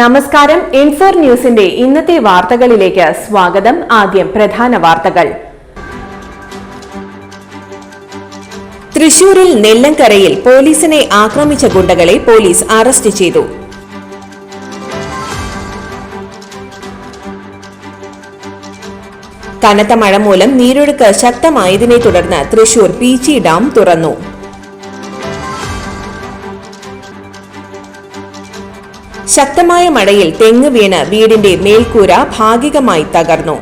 നമസ്കാരം ഇൻഫോർ ന്യൂസിന്റെ ഇന്നത്തെ വാർത്തകളിലേക്ക് സ്വാഗതം. ആദ്യം പ്രധാന വാർത്തകൾ. തൃശൂരിൽ നെല്ലങ്കരയിൽ പോലീസിനെ ആക്രമിച്ച ഗുണ്ടകളെ പോലീസ് അറസ്റ്റ് ചെയ്തു. കനത്ത മഴ മൂലം നീരൊഴുക്ക് ശക്തമായതിനെ തുടർന്ന് തൃശൂർ പീച്ചി ഡാം തുറന്നു. ശക്തമായ മഴയിൽ തെങ്ങ് വീണ് വീടിന്റെ മേൽക്കൂര ഭാഗികമായി തകർന്നു.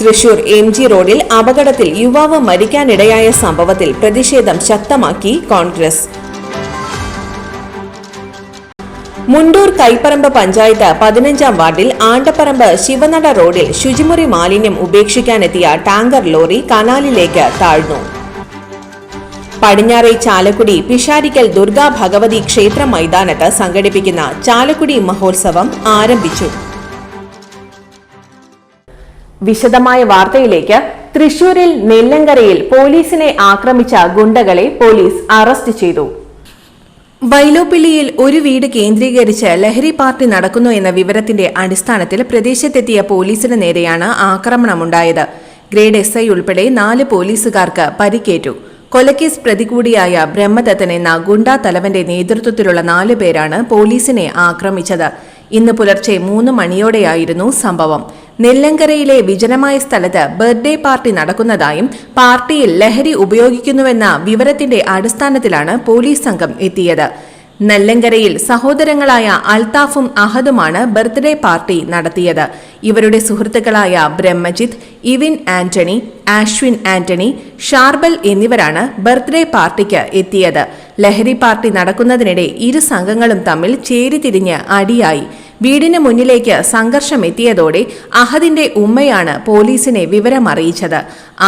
തൃശൂർ എം ജി റോഡിൽ അപകടത്തിൽ യുവാവ് മരിക്കാനിടയായ സംഭവത്തിൽ പ്രതിഷേധം ശക്തമാക്കി കോൺഗ്രസ്. മുണ്ടൂർ കൈപ്പറമ്പ് പഞ്ചായത്ത് പതിനഞ്ചാം വാർഡിൽ ആണ്ടപ്പറമ്പ് ശിവനട റോഡിൽ ശുചിമുറി മാലിന്യം ഉപേക്ഷിക്കാനെത്തിയ ടാങ്കർ ലോറി കനാലിലേക്ക് താഴ്ന്നു. പടിഞ്ഞാറേ ചാലക്കുടി പിഷാരിക്കൽ ദുർഗാ ഭഗവതി ക്ഷേത്ര മൈതാനത്ത് സംഘടിപ്പിക്കുന്ന ചാലക്കുടി മഹോത്സവം ആരംഭിച്ചു. വിശദമായ വാർത്തയിലേക്ക് തൃശൂരിൽ നെല്ലങ്കരയിൽ പോലീസിനെ ആക്രമിച്ച ഗുണ്ടകളെ പോലീസ് അറസ്റ്റ് ചെയ്തു. വൈലോപ്പിള്ളിയിൽ ഒരു വീട് കേന്ദ്രീകരിച്ച് ലഹരി പാർട്ടി നടക്കുന്നു എന്ന വിവരത്തിന്റെ അടിസ്ഥാനത്തിൽ പ്രദേശത്തെത്തിയ പോലീസിന് നേരെയാണ് ആക്രമണമുണ്ടായത്. ഗ്രേഡ് എസ് ഐ ഉൾപ്പെടെ നാല് പോലീസുകാർക്ക് പരിക്കേറ്റു. കൊലക്കേസ് പ്രതി കൂടിയായ ബ്രഹ്മദത്തൻ എന്ന ഗുണ്ടാ തലവന്റെ നേതൃത്വത്തിലുള്ള നാല് പേരാണ് പോലീസിനെ ആക്രമിച്ചത്. ഇന്ന് പുലർച്ചെ മൂന്ന് മണിയോടെയായിരുന്നു സംഭവം. നെല്ലങ്കരയിലെ വിജനമായ സ്ഥലത്ത് ബർത്ത്ഡേ പാർട്ടി നടക്കുന്നതായും പാർട്ടിയിൽ ലഹരി ഉപയോഗിക്കുന്നുവെന്ന വിവരത്തിന്റെ അടിസ്ഥാനത്തിലാണ് പോലീസ് സംഘം എത്തിയത്. നെല്ലങ്കരയിൽ സഹോദരങ്ങളായ അൽത്താഫും അഹദുമാണ് ബർത്ത്ഡേ പാർട്ടി നടത്തിയത്. ഇവരുടെ സുഹൃത്തുക്കളായ ബ്രഹ്മജിത്ത് ഇവിൻ ആന്റണി ആശ്വിൻ ആന്റണി ഷാർബൽ എന്നിവരാണ് ബർത്ത്ഡേ പാർട്ടിക്ക് എത്തിയത്. ലഹരി പാർട്ടി നടക്കുന്നതിനിടെ ഇരു സംഘങ്ങളും തമ്മിൽ ചേരിതിരിഞ്ഞ് അടിയായി. വീടിന് മുന്നിലേക്ക് സംഘർഷം എത്തിയതോടെ അഹദിന്റെ ഉമ്മയാണ് പോലീസിനെ വിവരമറിയിച്ചത്.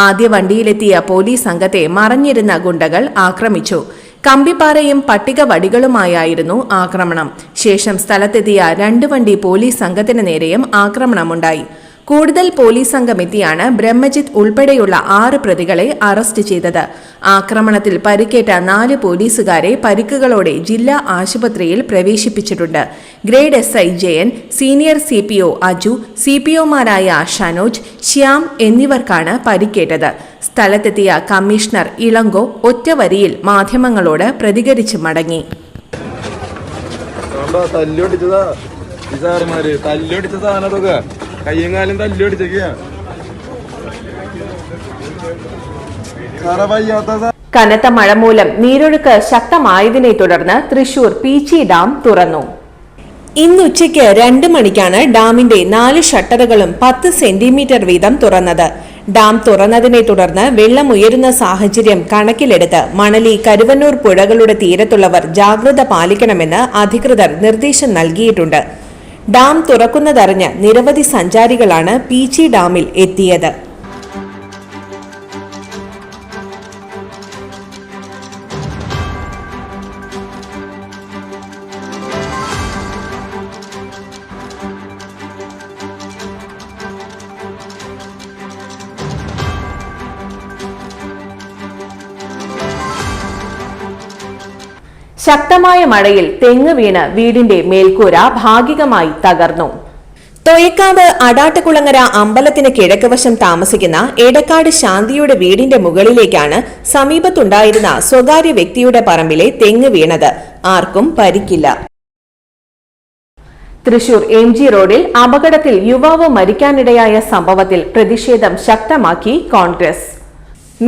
ആദ്യ വണ്ടിയിലെത്തിയ പോലീസ് സംഘത്തെ മറഞ്ഞിരുന്ന ഗുണ്ടകൾ ആക്രമിച്ചു. കമ്പിപ്പാറയും പട്ടിക വടികളുമായായിരുന്നു ആക്രമണം. ശേഷം സ്ഥലത്തെത്തിയ രണ്ട് വണ്ടി പോലീസ് സംഘത്തിന് നേരെയും ആക്രമണമുണ്ടായി. കൂടുതൽ പോലീസ് സംഘം എത്തിയാണ് ബ്രഹ്മജിത്ത് ഉൾപ്പെടെയുള്ള ആറ് പ്രതികളെ അറസ്റ്റ് ചെയ്തത്. ആക്രമണത്തിൽ പരിക്കേറ്റ നാല് പോലീസുകാരെ പരിക്കുകളോടെ ജില്ലാ ആശുപത്രിയിൽ പ്രവേശിപ്പിച്ചിട്ടുണ്ട്. Grade S I Jayan senior C P O Aju C P ഒമാരായ Shanoj Shyam എന്നിവർക്കാണ് പരിക്കേറ്റത്. സ്ഥലത്തെത്തിയ കമ്മീഷണർ ഇളങ്കോ ഒറ്റവരിയിൽ മാധ്യമങ്ങളോട് പ്രതികരിച്ച് മടങ്ങി. കനത്ത മഴ മൂലം നീരൊഴുക്ക് ശക്തമായതിനെ തുടർന്ന് തൃശൂർ പീച്ചി ഡാം തുറന്നു. ഇന്നുച്ചയ്ക്ക് രണ്ട് മണിക്കാണ് ഡാമിന്റെ നാല് ഷട്ടറുകളും പത്ത് സെന്റിമീറ്റർ വീതം തുറന്നത്. ഡാം തുറന്നതിനെ തുടർന്ന് വെള്ളം ഉയരുന്ന സാഹചര്യം കണക്കിലെടുത്ത് മണലി കരുവന്നൂർ പുഴകളുടെ തീരത്തുള്ളവർ ജാഗ്രത പാലിക്കണമെന്ന് അധികൃതർ നിർദ്ദേശം നൽകിയിട്ടുണ്ട്. ഡാം തുറക്കുന്നതറിഞ്ഞ് നിരവധി സഞ്ചാരികളാണ് പീച്ചി ഡാമിൽ എത്തിയത്. ശക്തമായ മഴയിൽ തെങ്ങ് വീണ് വീടിന്റെ മേൽക്കൂര ഭാഗികമായി തകർന്നു. തൊയക്കാവ് അടാട്ടുകുളങ്ങര അമ്പലത്തിന് കിഴക്കുവശം താമസിക്കുന്ന എടക്കാട് ശാന്തിയുടെ വീടിന്റെ മുകളിലേക്കാണ് സമീപത്തുണ്ടായിരുന്ന സ്വകാര്യ വ്യക്തിയുടെ പറമ്പിലെ തെങ്ങ് വീണത്. ആർക്കും പരിക്കില്ല. തൃശൂർ എം ജി റോഡിൽ അപകടത്തിൽ യുവാവ് മരിക്കാനിടയായ സംഭവത്തിൽ പ്രതിഷേധം ശക്തമാക്കി കോൺഗ്രസ്.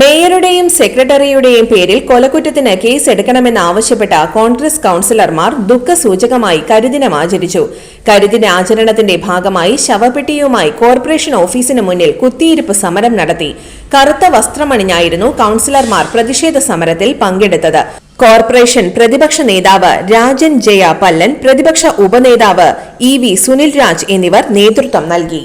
മേയറുടെയും സെക്രട്ടറിയുടെയും പേരിൽ കൊലക്കുറ്റത്തിന് കേസ് എടുക്കണമെന്നാവശ്യപ്പെട്ട കോൺഗ്രസ് കൌൺസിലർമാർ ദുഃഖസൂചകമായി കരിദിനം ആചരിച്ചു. കരിദിന ആചരണത്തിന്റെ ഭാഗമായി ശവപ്പെട്ടിയുമായി കോർപ്പറേഷൻ ഓഫീസിന് മുന്നിൽ കുത്തിയിരിപ്പ് സമരം നടത്തി. കറുത്ത വസ്ത്രമണിഞ്ഞായിരുന്നു കൌൺസിലർമാർ പ്രതിഷേധ സമരത്തിൽ പങ്കെടുത്തത്. കോർപ്പറേഷൻ പ്രതിപക്ഷ നേതാവ് രാജൻ ജയ പല്ലൻ പ്രതിപക്ഷ ഉപനേതാവ് ഇ വി സുനിൽ രാജ് എന്നിവർ നേതൃത്വം നൽകി.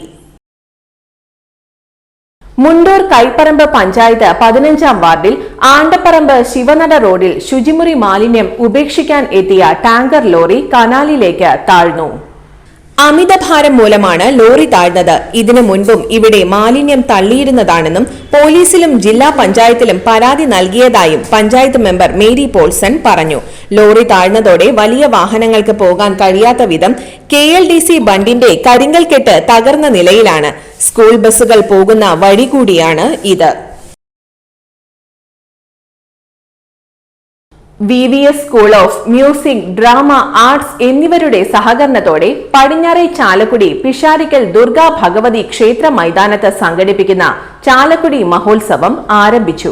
മുണ്ടൂർ കൈപ്പറമ്പ് പഞ്ചായത്ത് പതിനഞ്ചാം വാർഡിൽ ആണ്ടപ്പറമ്പ് ശിവനട റോഡിൽ ശുചിമുറി മാലിന്യം ഉപേക്ഷിക്കാൻ എത്തിയ ടാങ്കർ ലോറി കനാലിലേക്ക് താഴ്ന്നു. അമിതഭാരം മൂലമാണ് ലോറി താഴ്ന്നത്. ഇതിനു മുൻപും ഇവിടെ മാലിന്യം തള്ളിയിരുന്നതാണെന്നും പോലീസിലും ജില്ലാ പഞ്ചായത്തിലും പരാതി നൽകിയതായും പഞ്ചായത്ത് മെമ്പർ മേരി പോൾസൺ പറഞ്ഞു. ലോറി താഴ്ന്നതോടെ വലിയ വാഹനങ്ങൾക്ക് പോകാൻ കഴിയാത്ത വിധം കെ എൽ ഡി സി ബണ്ടിന്റെ കരിങ്കൽ കെട്ട് തകർന്ന നിലയിലാണ്. സ്കൂൾ ബസ്സുകൾ പോകുന്ന വഴി കൂടിയാണ് ഇത്. V V S school of music drama arts എന്നിവരുടെ സഹകരണത്തോടെ പടിഞ്ഞാറെ ചാലക്കുടി പിഷാരിക്കൽ ദുർഗാ ഭഗവതി ക്ഷേത്ര മൈതാനത്ത് സംഘടിപ്പിക്കുന്ന ചാലക്കുടി മഹോത്സവം ആരംഭിച്ചു.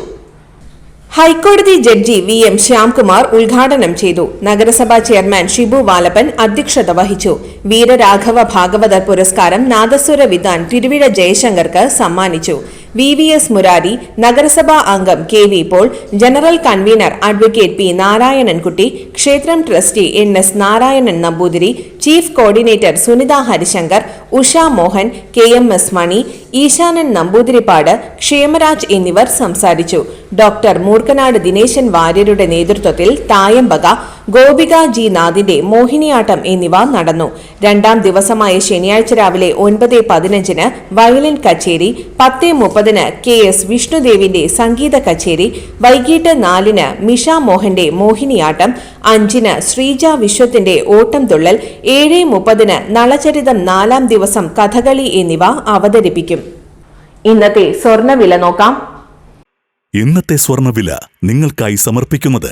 ഹൈക്കോടതി ജഡ്ജി വി എം ശ്യാംകുമാർ ഉദ്ഘാടനം ചെയ്തു. നഗരസഭാ ചെയർമാൻ ഷിബു വാലപ്പൻ അധ്യക്ഷത വഹിച്ചു. വീരരാഘവ ഭാഗവതർ പുരസ്കാരം നാദസ്വര വിദ്വാൻ തിരുവിഴ ജയശങ്കർക്ക് സമ്മാനിച്ചു. വി വി എസ് മുരാരി നഗരസഭാ അംഗം K V Paul general convener advocate P Narayanankutty ക്ഷേത്രം trustee N S Narayanan Namboothiri chief coordinator Sunitha Harishankar Usha Mohan K M S Mani Eeshanan Namboothiripad Kshemaraj എന്നിവർ സംസാരിച്ചു. ഡോക്ടർ മൂർക്കനാട് ദിനേശൻ വാര്യരുടെ നേതൃത്വത്തിൽ തായമ്പക ഗോപിക ജി നാഥിന്റെ മോഹിനിയാട്ടം എന്നിവ നടന്നു. രണ്ടാം ദിവസമായ ശനിയാഴ്ച രാവിലെ ഒൻപത് പതിനഞ്ചിന് വയലിൻ കച്ചേരി പത്ത് മുപ്പതിന് കെ എസ് വിഷ്ണുദേവിന്റെ സംഗീത കച്ചേരി വൈകിട്ട് നാലിന് മിഷ മോഹന്റെ മോഹിനിയാട്ടം അഞ്ചിന് ശ്രീജ വിശ്വത്തിന്റെ ഓട്ടം തുള്ളൽ ഏഴ് മുപ്പതിന് നളചരിതം നാലാം ദിവസം കഥകളി എന്നിവ അവതരിപ്പിക്കും. ഇന്നത്തെ സ്വർണവില നോക്കാം. ഇന്നത്തെ സ്വർണവില നിങ്ങൾക്കായി സമർപ്പിക്കുന്നത്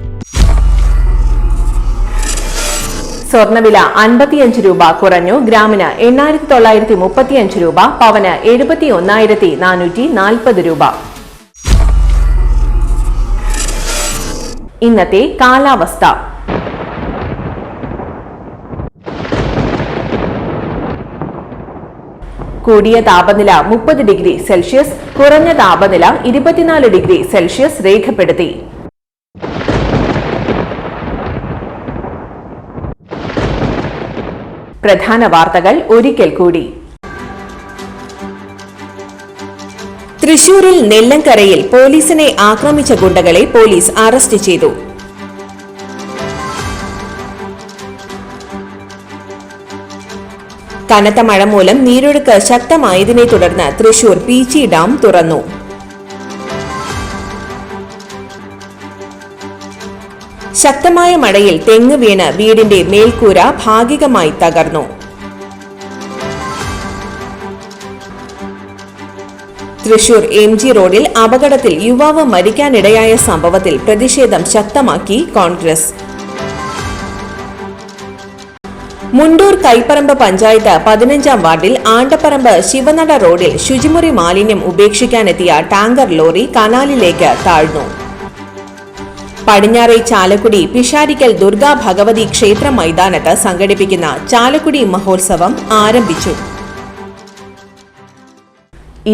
സ്വർണവില അൻപത്തിയഞ്ച് രൂപ കുറഞ്ഞു. ഗ്രാമിന് എണ്ണായിരത്തി തൊള്ളായിരത്തി മുപ്പത്തിയഞ്ച് രൂപ പവന് എഴുപത്തി ഒന്നായിരത്തി നാനൂറ്റി നാൽപ്പത് രൂപ. ഇന്നത്തെ കാലാവസ്ഥ. കൂടിയ താപനില മുപ്പത് ഡിഗ്രി സെൽഷ്യസ് കുറഞ്ഞ താപനില ഇരുപത്തിനാല് ഡിഗ്രി സെൽഷ്യസ് രേഖപ്പെടുത്തി. പ്രധാന വാർത്തകൾ ഒരിക്കൽ കൂടി. തൃശൂരിൽ നെല്ലങ്കരയിൽ പോലീസിനെ ആക്രമിച്ച ഗുണ്ടകളെ പോലീസ് അറസ്റ്റ് ചെയ്തു. കനത്ത മഴ മൂലം നീരൊഴുക്ക് ശക്തമായതിനെ തുടർന്ന് തൃശൂർ പീച്ചി ഡാം തുറന്നു. ശക്തമായ മഴയിൽ തെങ്ങ് വീണ് വീടിന്റെ മേൽക്കൂര ഭാഗികമായി തകർന്നു. തൃശൂർ എം ജി റോഡിൽ അപകടത്തിൽ യുവാവ് മരിക്കാനിടയായ സംഭവത്തിൽ പ്രതിഷേധം ശക്തമാക്കി കോൺഗ്രസ്. മുണ്ടൂർ കൈപ്പറമ്പ് പഞ്ചായത്ത് പതിനഞ്ചാം വാർഡിൽ ആണ്ടപ്പറമ്പ് ശിവനട റോഡിൽ ശുചിമുറി മാലിന്യം ഉപേക്ഷിക്കാനെത്തിയ ടാങ്കർ ലോറി കനാലിലേക്ക് താഴ്ന്നു. പടിഞ്ഞാറെ ചാലക്കുടി പിഷാരിക്കൽ ദുർഗാ ഭഗവതി ക്ഷേത്ര മൈതാനത്ത് സംഘടിപ്പിക്കുന്ന ചാലക്കുടി മഹോത്സവം ആരംഭിച്ചു.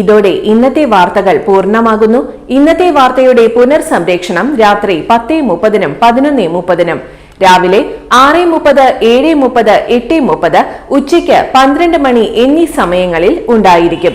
ഇതോടെ ഇന്നത്തെ വാർത്തകൾ പൂർണമാകുന്നു. ഇന്നത്തെ വാർത്തയുടെ പുനർസംപ്രേക്ഷണം രാത്രി പത്ത് മുപ്പതിനും പതിനൊന്ന് മുപ്പതിനും. രാവിലെ ആറ് മുപ്പത് ഏഴ് മുപ്പത് എട്ട് മുപ്പത് ഉച്ചയ്ക്ക് പന്ത്രണ്ട് മണി എന്നീ സമയങ്ങളിൽ ഉണ്ടായിരിക്കും.